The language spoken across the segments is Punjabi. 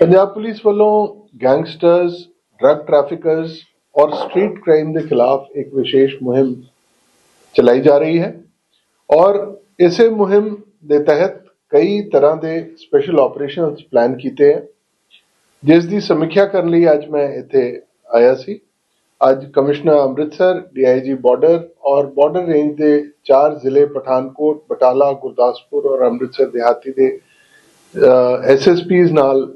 ਪੰਜਾਬ ਪੁਲਿਸ ਵੱਲੋਂ ਗੈਂਗਸਟਰਸ ਡਰੱਗ ਟ੍ਰੈਫਿਕਰਸ ਔਰ ਸਟਰੀਟ ਕ੍ਰਾਈਮ ਦੇ ਖਿਲਾਫ ਇੱਕ ਵਿਸ਼ੇਸ਼ ਮੁਹਿੰਮ ਚਲਾਈ ਜਾ ਰਹੀ ਹੈ ਔਰ ਇਸੇ ਮੁਹਿੰਮ ਦੇ ਤਹਿਤ ਕਈ ਤਰ੍ਹਾਂ ਦੇ ਸਪੈਸ਼ਲ ਆਪਰੇਸ਼ਨਸ ਪਲਾਨ ਕੀਤੇ ਹੈ। ਜਿਸ ਦੀ ਸਮੀਖਿਆ ਕਰਨ ਲਈ ਅੱਜ ਮੈਂ ਇੱਥੇ ਆਇਆ ਸੀ। ਅੱਜ ਕਮਿਸ਼ਨਰ ਅੰਮ੍ਰਿਤਸਰ ਡੀਆਈਜੀ ਬਾਰਡਰ ਔਰ ਬਾਰਡਰ ਰੇਂਜ ਦੇ ਚਾਰ ਜ਼ਿਲ੍ਹੇ ਪਠਾਨਕੋਟ, ਬਟਾਲਾ, ਗੁਰਦਾਸਪੁਰ ਔਰ ਅੰਮ੍ਰਿਤਸਰ ਦਿਹਾਤੀ ਦੇ ਐਸਐਸਪੀਜ਼ ਨਾਲ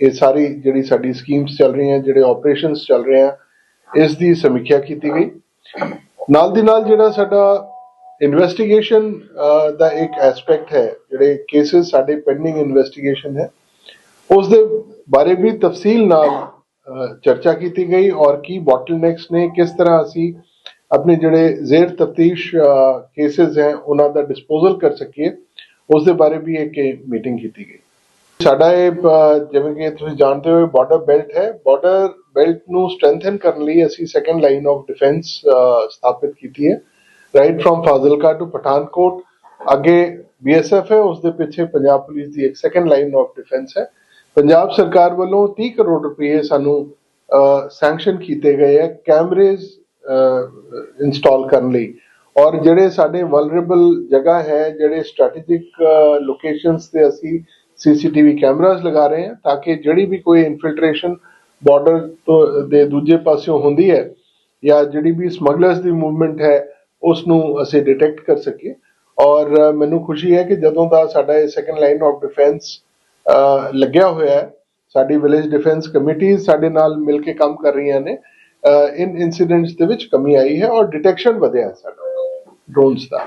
ਇਹ ਸਾਰੀ ਜਿਹੜੀ ਸਾਡੀ ਸਕੀਮਸ ਚੱਲ ਰਹੀਆਂ, ਜਿਹੜੇ ਆਪਰੇਸ਼ਨਸ ਚੱਲ ਰਹੇ ਆ, ਇਸ ਦੀ ਸਮੀਖਿਆ ਕੀਤੀ ਗਈ। ਨਾਲ ਦੀ ਨਾਲ ਜਿਹੜਾ ਸਾਡਾ ਇਨਵੈਸਟੀਗੇਸ਼ਨ ਦਾ ਇੱਕ ਐਸਪੈਕਟ ਹੈ, ਜਿਹੜੇ ਕੇसेस ਸਾਡੇ ਪੈਂਡਿੰਗ ਇਨਵੈਸਟੀਗੇਸ਼ਨ ਹੈ, ਉਸ ਦੇ ਬਾਰੇ ਵੀ ਤਫਸੀਲ ਨਾਲ ਚਰਚਾ ਕੀਤੀ ਗਈ ਔਰ ਕੀ ਬੋਟਲਨੈਕਸ ਨੇ, ਕਿਸ ਤਰ੍ਹਾਂ ਅਸੀਂ ਆਪਣੇ ਜਿਹੜੇ ਜ਼ੇਰ ਤਫਤੀਸ਼ ਕੇसेस ਹੈ, ਉਹਨਾਂ ਦਾ ਡਿਸਪੋਜ਼ਲ ਕਰ ਸਕੀਏ, ਉਸ ਦੇ ਬਾਰੇ ਵੀ ਇੱਕ ਮੀਟਿੰਗ ਕੀਤੀ ਗਈ। ਸਾਡਾ ਇਹ ਜਿਵੇਂ ਕਿ ਤੁਸੀਂ ਜਾਣਦੇ ਹੋ ਬਾਰਡਰ ਬੈਲਟ ਹੈ। ਬਾਰਡਰ ਬੈਲਟ ਨੂੰ ਸਟਰੈਂਥਨ ਕਰਨ ਲਈ ਅਸੀਂ ਸੈਕੰਡ ਲਾਈਨ ਆਫ ਡਿਫੈਂਸ ਸਥਾਪਿਤ ਕੀਤੀ ਹੈ। Right from Fazilka to Pathankot ਅੱਗੇ ਬੀਐਸਐਫ ਹੈ ਉਸ ਦੇ ਪਿੱਛੇ ਪੰਜਾਬ ਪੁਲਿਸ ਦੀ ਇੱਕ ਸੈਕੰਡ ਲਾਈਨ ਆਫ ਡਿਫੈਂਸ ਹੈ। ਪੰਜਾਬ ਸਰਕਾਰ ਵੱਲੋਂ 30 ਕਰੋੜ ਰੁਪਏ ਸਾਨੂੰ ਸੈਂਕਸ਼ਨ ਕੀਤੇ ਗਏ ਹੈ ਕੈਮਰੇਜ਼ ਇੰਸਟਾਲ ਕਰਨ ਲਈ। ਔਰ ਜਿਹੜੇ ਸਾਡੇ ਵਲਨਰੇਬਲ ਜਗ੍ਹਾ ਹੈ, ਜਿਹੜੇ ਸਟ੍ਰੈਟੇਜਿਕ ਲੋਕੇਸ਼ਨਸ ਤੇ ਅਸੀਂ ਸੀਸੀਟੀਵੀ ਕੈਮਰਾਸ ਲਗਾ ਰਹੇ ਹਾਂ ਤਾਂ ਕਿ ਜਿਹੜੀ ਵੀ ਕੋਈ ਇਨਫਿਲਟ੍ਰੇਸ਼ਨ ਬਾਰਡਰ ਤੋਂ ਦੇ ਦੂਜੇ ਪਾਸਿਓਂ ਹੁੰਦੀ ਹੈ ਜਾਂ ਜਿਹੜੀ ਵੀ ਸਮਗਲਰਸ ਦੀ ਮੂਵਮੈਂਟ ਹੈ ਉਸ ਨੂੰ ਅਸੀਂ ਡਿਟੈਕਟ ਕਰ ਸਕੀਏ। ਔਰ ਮੈਨੂੰ ਖੁਸ਼ੀ ਹੈ ਕਿ ਜਦੋਂ ਦਾ ਸਾਡਾ ਇਹ ਸੈਕੰਡ ਲਾਈਨ ਆਫ ਡਿਫੈਂਸ ਲੱਗਿਆ ਹੋਇਆ ਹੈ, ਸਾਡੀ ਵਿਲੇਜ ਡਿਫੈਂਸ ਕਮੇਟੀ ਸਾਡੇ ਨਾਲ ਮਿਲ ਕੇ ਕੰਮ ਕਰ ਰਹੀਆਂ ਨੇ ਇਨ ਇਨਸੀਡੈਂਟਸ ਦੇ ਵਿੱਚ ਕਮੀ ਆਈ ਹੈ ਔਰ ਡਿਟੈਕਸ਼ਨ ਵਧਿਆ ਹੈ ਸਾਡਾ ਡਰੋਨਸ ਦਾ।